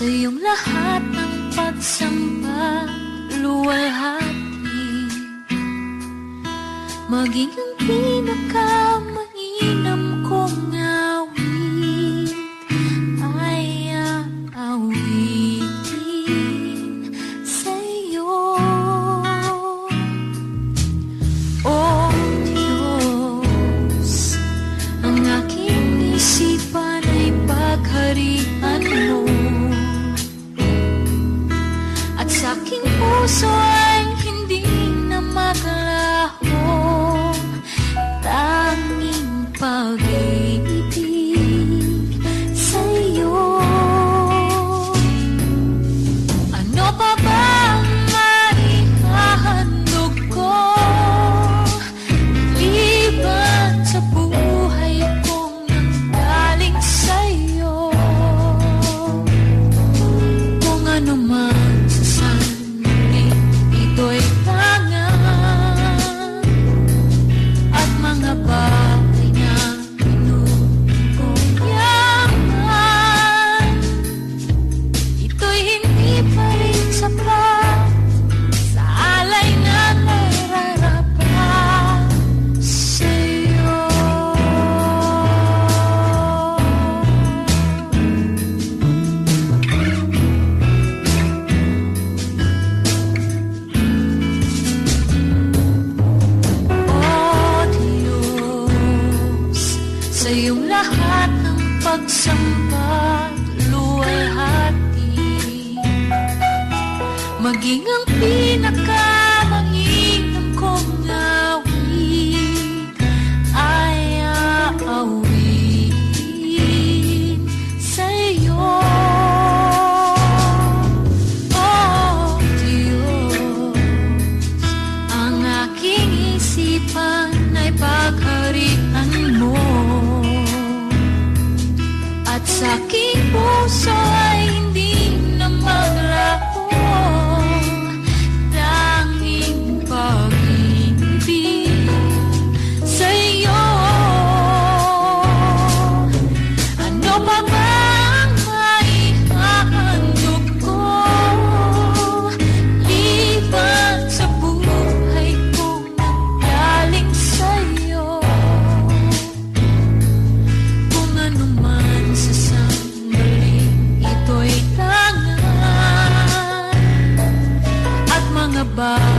Sa iyong lahat ng pagsamba Luwalhati. Maging ang pinakamainam kong lahat ng pagsamba luwalhati. Maging ang pinaka goodbye.